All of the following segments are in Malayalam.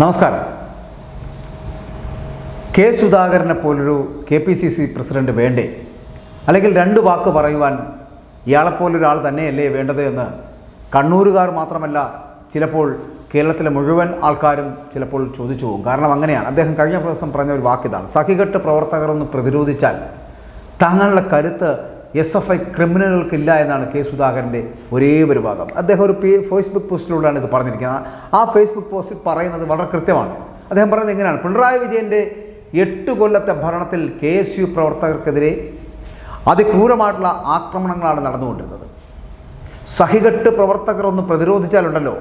നമസ്കാരം. കെ സുധാകരനെ പോലൊരു K P C C president വേണ്ടേ? അല്ലെങ്കിൽ രണ്ട് വാക്ക് പറയുവാൻ ഇയാളെപ്പോലൊരാൾ തന്നെയല്ലേ വേണ്ടത് എന്ന് കണ്ണൂരുകാർ മാത്രമല്ല ചിലപ്പോൾ കേരളത്തിലെ മുഴുവൻ ആൾക്കാരും ചിലപ്പോൾ ചോദിച്ചു പോകും. കാരണം അങ്ങനെയാണ്. അദ്ദേഹം കഴിഞ്ഞ ദിവസം പറഞ്ഞ ഒരു വാക്കിതാണ്. സഖികെട്ട് പ്രവർത്തകർ ഒന്ന് പ്രതിരോധിച്ചാൽ താങ്കളുടെ കരുത്ത് എസ് എഫ് ഐ ക്രിമിനലുകൾക്കില്ല എന്നാണ് കെ സുധാകരന്റെ ഒരേ ഒരു വാദം. അദ്ദേഹം ഒരു ഫേസ്ബുക്ക് പോസ്റ്റിലൂടെയാണ് ഇത് പറഞ്ഞിരിക്കുന്നത്. ആ ഫേസ്ബുക്ക് പോസ്റ്റിൽ പറയുന്നത് വളരെ കൃത്യമാണ്. അദ്ദേഹം പറയുന്നത് എങ്ങനെയാണ് പിണറായി വിജയന്റെ എട്ട് കൊല്ലത്തെ ഭരണത്തിൽ കെ എസ് യു പ്രവർത്തകർക്കെതിരെ അതിക്രൂരമായിട്ടുള്ള ആക്രമണങ്ങളാണ് നടന്നുകൊണ്ടിരുന്നത്. സഹികെട്ട് പ്രവർത്തകർ ഒന്ന് പ്രതിരോധിച്ചാലുണ്ടല്ലോ.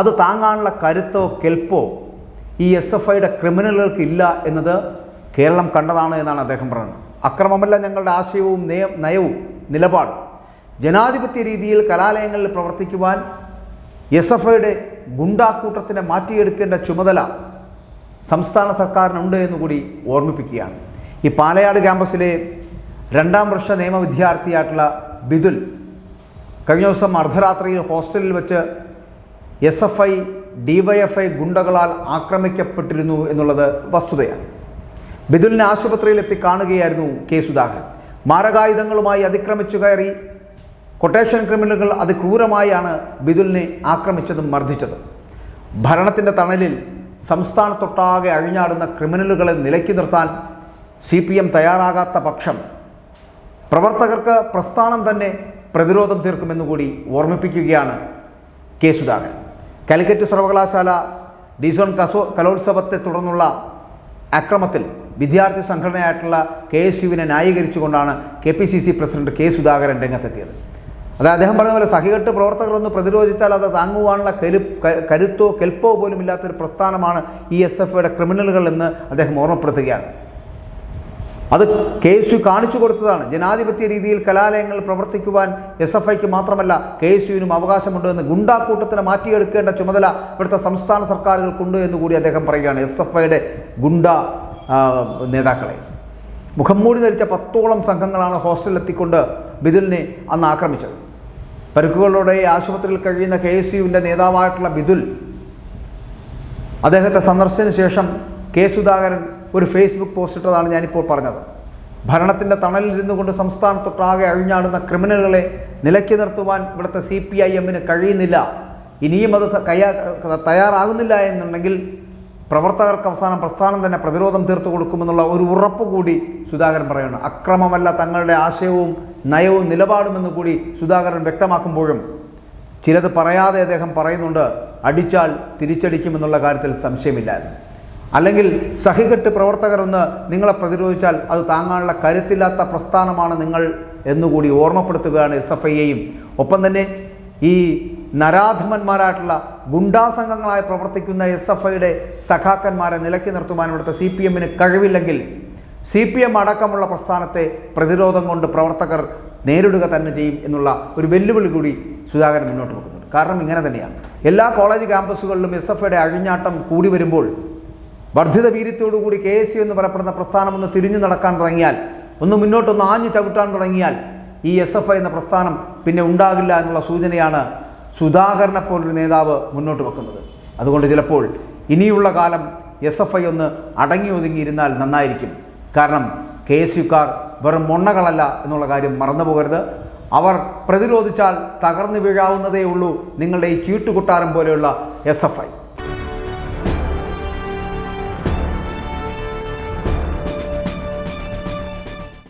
അത് താങ്ങാനുള്ള കരുത്തോ കെൽപ്പോ ഈ എസ് എഫ് ഐയുടെ ക്രിമിനലുകൾക്ക് ഇല്ല എന്നത് കേരളം കണ്ടതാണ് എന്നാണ് അദ്ദേഹം പറയുന്നത്. അക്രമമല്ല ഞങ്ങളുടെ ആശയവും നയ നയവും നിലപാടും. ജനാധിപത്യ രീതിയിൽ കലാലയങ്ങളിൽ പ്രവർത്തിക്കുവാൻ എസ് എഫ് ഐയുടെ ഗുണ്ടാക്കൂട്ടത്തിനെ മാറ്റിയെടുക്കേണ്ട ചുമതല സംസ്ഥാന സർക്കാരിനുണ്ട് എന്നുകൂടി ഓർമ്മിപ്പിക്കുകയാണ്. ഈ പാലയാട് ക്യാമ്പസിലെ രണ്ടാം വർഷ നിയമ വിദ്യാർത്ഥിയായിട്ടുള്ള ബിദുൽ കഴിഞ്ഞ ദിവസം അർദ്ധരാത്രിയിൽ ഹോസ്റ്റലിൽ വെച്ച് എസ് എഫ് ഐ ഡിവൈഎഫ്ഐ ഗുണ്ടകളാൽ ആക്രമിക്കപ്പെട്ടിരുന്നു എന്നുള്ളത് വസ്തുതയാണ്. ബിദുലിനെ ആശുപത്രിയിൽ എത്തി കാണുകയായിരുന്നു കെ സുധാകരൻ. മാരകായുധങ്ങളുമായി അതിക്രമിച്ചു കയറി കൊട്ടേഷൻ ക്രിമിനലുകൾ അതിക്രൂരമായാണ് ബിദുലിനെ ആക്രമിച്ചതും മർദ്ദിച്ചതും. ഭരണത്തിന്റെ തണലിൽ സംസ്ഥാനത്തൊട്ടാകെ അഴിഞ്ഞാടുന്ന ക്രിമിനലുകളെ നിലയ്ക്ക് നിർത്താൻ സി പി എം തയ്യാറാകാത്ത പക്ഷം പ്രവർത്തകർക്ക് പ്രസ്ഥാനം തന്നെ പ്രതിരോധം തീർക്കുമെന്ന് കൂടി ഓർമ്മിപ്പിക്കുകയാണ് കെ സുധാകരൻ. കാലിക്കറ്റ് സർവകലാശാല ഡിസോൺ കസോ കലോത്സവത്തെ തുടർന്നുള്ള അക്രമത്തിൽ വിദ്യാർത്ഥി സംഘടനയായിട്ടുള്ള കെ എസ് യുവിനെ ന്യായീകരിച്ചുകൊണ്ടാണ് K P C C president K Sudhakaran രംഗത്തെത്തിയത്. അത് അദ്ദേഹം പറഞ്ഞ പോലെ സഹികെട്ട് പ്രവർത്തകരൊന്ന് പ്രതിരോധിച്ചാൽ അത് താങ്ങുവാനുള്ള കരു കരുത്തോ കെൽപ്പോ പോലും ഇല്ലാത്തൊരു പ്രസ്ഥാനമാണ് ഈ എസ് എഫ് ഐയുടെ ക്രിമിനലുകൾ എന്ന് അദ്ദേഹം ഓർമ്മപ്പെടുത്തുകയാണ്. അത് കെ എസ് യു കാണിച്ചു കൊടുത്തതാണ്. ജനാധിപത്യ രീതിയിൽ കലാലയങ്ങളിൽ പ്രവർത്തിക്കുവാൻ എസ് എഫ് ഐക്ക് മാത്രമല്ല കെ എസ് യുവിനും അവകാശമുണ്ട് എന്ന് ഗുണ്ടാക്കൂട്ടത്തിന് മാറ്റിയെടുക്കേണ്ട ചുമതല ഇവിടുത്തെ സംസ്ഥാന സർക്കാരുകൾക്കുണ്ട് എന്ന് കൂടി അദ്ദേഹം പറയുകയാണ്. എസ് എഫ് ഐയുടെ ഗുണ്ട നേതാക്കളെ. മുഖം മൂടി ധരിച്ച പത്തോളം സംഘങ്ങളാണ് ഹോസ്റ്റലിലെത്തിക്കൊണ്ട് ബിദുലിനെ അന്ന് ആക്രമിച്ചത്. പരുക്കുകളോടെ ആശുപത്രിയിൽ കഴിയുന്ന കെ എസ് യുവിന്റെ നേതാവായിട്ടുള്ള ബിദുൽ അദ്ദേഹത്തെ സന്ദർശിച്ചതിന് ശേഷം കെ സുധാകരൻ ഒരു ഫേസ്ബുക്ക് പോസ്റ്റ് ഇട്ടതാണ് ഞാനിപ്പോൾ പറഞ്ഞത്. ഭരണത്തിന്റെ തണലിൽ ഇരുന്നു കൊണ്ട് സംസ്ഥാനത്തൊട്ടാകെ അഴിഞ്ഞാടുന്ന ക്രിമിനലുകളെ നിലയ്ക്ക് നിർത്തുവാൻ ഇവിടുത്തെ സി പി ഐ എമ്മിന് കഴിയുന്നില്ല. ഇനിയും അത് തയ്യാറാകുന്നില്ല എന്നുണ്ടെങ്കിൽ പ്രവർത്തകർക്ക് അവസാനം പ്രസ്ഥാനം തന്നെ പ്രതിരോധം തീർത്തു കൊടുക്കുമെന്നുള്ള ഒരു ഉറപ്പ് കൂടി സുധാകരൻ പറയുന്നു. അക്രമമല്ല തങ്ങളുടെ ആശയവും നയവും നിലപാടുമെന്ന് കൂടി സുധാകരൻ വ്യക്തമാക്കുമ്പോഴും ചിലത് പറയാതെ അദ്ദേഹം പറയുന്നുണ്ട് അടിച്ചാൽ തിരിച്ചടിക്കുമെന്നുള്ള കാര്യത്തിൽ സംശയമില്ല അല്ലെങ്കിൽ സഹികെട്ട് പ്രവർത്തകരൊന്ന് നിങ്ങളെ പ്രതിരോധിച്ചാൽ അത് താങ്ങാനുള്ള കരുത്തില്ലാത്ത പ്രസ്ഥാനമാണ് നിങ്ങൾ എന്നുകൂടി ഓർമ്മപ്പെടുത്തുകയാണ് എസ് എഫ് ഐയെയും. ഒപ്പം തന്നെ ഈ നരാധമന്മാരായിട്ടുള്ള ഗുണ്ടാസംഘങ്ങളായി പ്രവർത്തിക്കുന്ന എസ് എഫ് ഐയുടെ സഖാക്കന്മാരെ നിലയ്ക്ക് നിർത്തുവാൻ ഇവിടുത്തെ സി പി എമ്മിന് കഴിവില്ലെങ്കിൽ സി പി എം അടക്കമുള്ള പ്രസ്ഥാനത്തെ പ്രതിരോധം കൊണ്ട് പ്രവർത്തകർ നേരിടുക തന്നെ ചെയ്യും എന്നുള്ള ഒരു വെല്ലുവിളി കൂടി സുധാകരൻ മുന്നോട്ട് വെക്കുന്നുണ്ട്. കാരണം ഇങ്ങനെ തന്നെയാണ്. എല്ലാ കോളേജ് ക്യാമ്പസുകളിലും എസ് എഫ് ഐയുടെ അഴിഞ്ഞാട്ടം കൂടി വരുമ്പോൾ വർദ്ധിത വീര്യത്തോടുകൂടി കെ എസ് യു എന്ന് പറയപ്പെടുന്ന പ്രസ്ഥാനം ഒന്ന് തിരിഞ്ഞു നടക്കാൻ തുടങ്ങിയാൽ ഒന്ന് മുന്നോട്ടൊന്ന് ആഞ്ഞു ചവിട്ടാൻ തുടങ്ങിയാൽ ഈ എസ് എഫ് ഐ എന്ന പ്രസ്ഥാനം പിന്നെ ഉണ്ടാകില്ല എന്നുള്ള സൂചനയാണ് സുധാകരനെ പോലൊരു നേതാവ് മുന്നോട്ട് വെക്കുന്നത്. അതുകൊണ്ട് ചിലപ്പോൾ ഇനിയുള്ള കാലം എസ് എഫ് ഐ ഒന്ന് അടങ്ങി ഒതുങ്ങിയിരുന്നാൽ നന്നായിരിക്കും. കാരണം കെ എസ് യുക്കാർ വെറും മൊണ്ണകളല്ല എന്നുള്ള കാര്യം മറന്നു പോകരുത്. അവർ പ്രതിരോധിച്ചാൽ തകർന്നു വീഴാവുന്നതേ ഉള്ളൂ നിങ്ങളുടെ ഈ ചീട്ടുകുട്ടാരം പോലെയുള്ള എസ് എഫ് ഐ